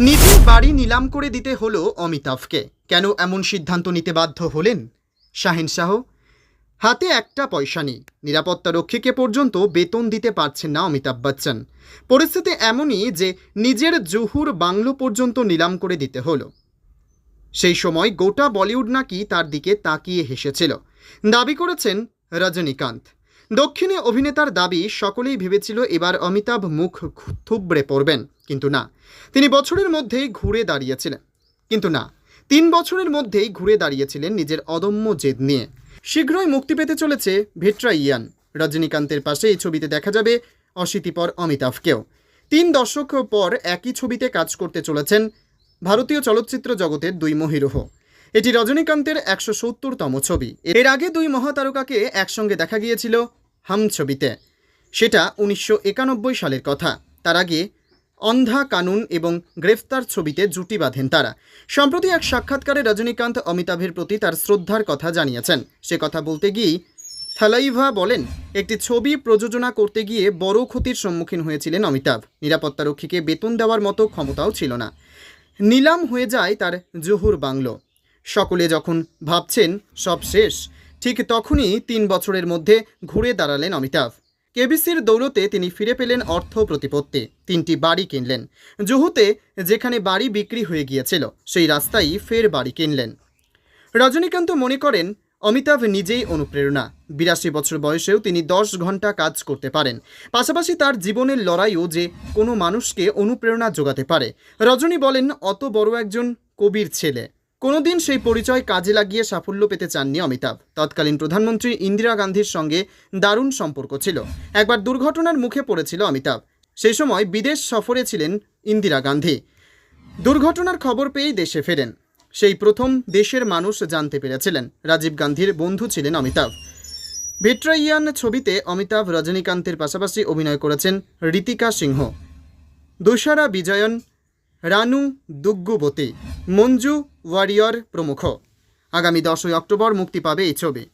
নিজের বাড়ি নিলাম করে দিতে হলো অমিতাভকে। কেন এমন সিদ্ধান্ত নিতে বাধ্য হলেন? শাহিন শাহ, হাতে একটা পয়সা নেই। নিরাপত্তা রক্ষীকে পর্যন্ত বেতন দিতে পারছেন না অমিতাভ বচ্চন। পরিস্থিতি এমনই যে নিজের জহুর বাংলো পর্যন্ত নিলাম করে দিতে হলো। সেই সময় গোটা বলিউড নাকি তার দিকে তাকিয়ে হেসেছিল। দাবি করেছেন রজনীকান্ত। দক্ষিণে অভিনেতার দাবি, সকলেই ভেবেছিল এবার অমিতাভ মুখ থুবড়ে পড়বেন, কিন্তু না। তিনি বছরের মধ্যেই ঘুরে দাঁড়িয়েছিলেন, কিন্তু না। তিন বছরের মধ্যেই ঘুরে দাঁড়িয়েছিলেন নিজের অদম্য জেদ নিয়ে। শীঘ্রই মুক্তি পেতে চলেছে ভেট্রা ইয়ান। রজনীকান্তের পাশে এই ছবিতে দেখা যাবে অশীতিপর অমিতাভকেও। তিন দশক পর একই ছবিতে কাজ করতে চলেছেন ভারতীয় চলচ্চিত্র জগতের দুই মহিরুহ। এটি রজনীকান্তের একশো সত্তরতম ছবি। এর আগে দুই মহাতারকাকে একসঙ্গে দেখা গিয়েছিল হাম ছবিতে। সেটা উনিশশো একানব্বই সালের কথা। তার আগে অন্ধা কানুন এবং গ্রেফতার ছবিতে জুটি বাঁধেন তারা। সম্প্রতি এক সাক্ষাৎকারে রজনীকান্ত অমিতাভের প্রতি তার শ্রদ্ধার কথা জানিয়েছেন। সে কথা বলতে গিয়েই থালাইভা বলেন, একটি ছবি প্রযোজনা করতে গিয়ে বড় ক্ষতির সম্মুখীন হয়েছিলেন অমিতাভ। নিরাপত্তারক্ষীকে বেতন দেওয়ার মতো ক্ষমতাও ছিল না। নিলাম হয়ে যায় তার জহুর বাংলো। সকলে যখন ভাবছেন সব শেষ, ঠিক তখনই তিন বছরের মধ্যে ঘুরে দাঁড়ালেন অমিতাভ। কেবিসির দৌলতে তিনি ফিরে পেলেন অর্থ প্রতিপত্তি, তিনটি বাড়ি কিনলেন। জুহুতে যেখানে বাড়ি বিক্রি হয়ে গিয়েছিল, সেই রাস্তায় ফের বাড়ি কিনলেন। রজনীকান্ত মনে করেন, অমিতাভ নিজেই অনুপ্রেরণা। বিরাশি বছর বয়সেও তিনি দশ ঘণ্টা কাজ করতে পারেন। পাশাপাশি তার জীবনের লড়াইও যে কোনো মানুষকে অনুপ্রেরণা যোগাতে পারে। রজনী বলেন, অত বড় একজন কবির ছেলে। কোনোদিন সেই পরিচয় কাজে লাগিয়ে সাফল্য পেতে চাননি অমিতাভ। তৎকালীন প্রধানমন্ত্রী ইন্দিরা গান্ধীর সঙ্গে দারুণ সম্পর্ক ছিল। একবার দুর্ঘটনার মুখে পড়েছিল অমিতাভ। সেই সময় বিদেশ সফরে ছিলেন ইন্দিরা গান্ধী। দুর্ঘটনার খবর পেয়েই দেশে ফেরেন। সেই প্রথম দেশের মানুষ জানতে পেরেছিলেন রাজীব গান্ধীর বন্ধু ছিলেন অমিতাভ। ভিট্রাইয়ান ছবিতে অমিতাভ রজনীকান্তের পাশাপাশি অভিনয় করেছেন ঋতিকা সিংহ। দুষারা বিজয়ন, রানু দুগ্গুবতী। মঞ্জু ওয়ারিয়র প্রমুখ। আগামী দশই অক্টোবর মুক্তি পাবে এই ছবি।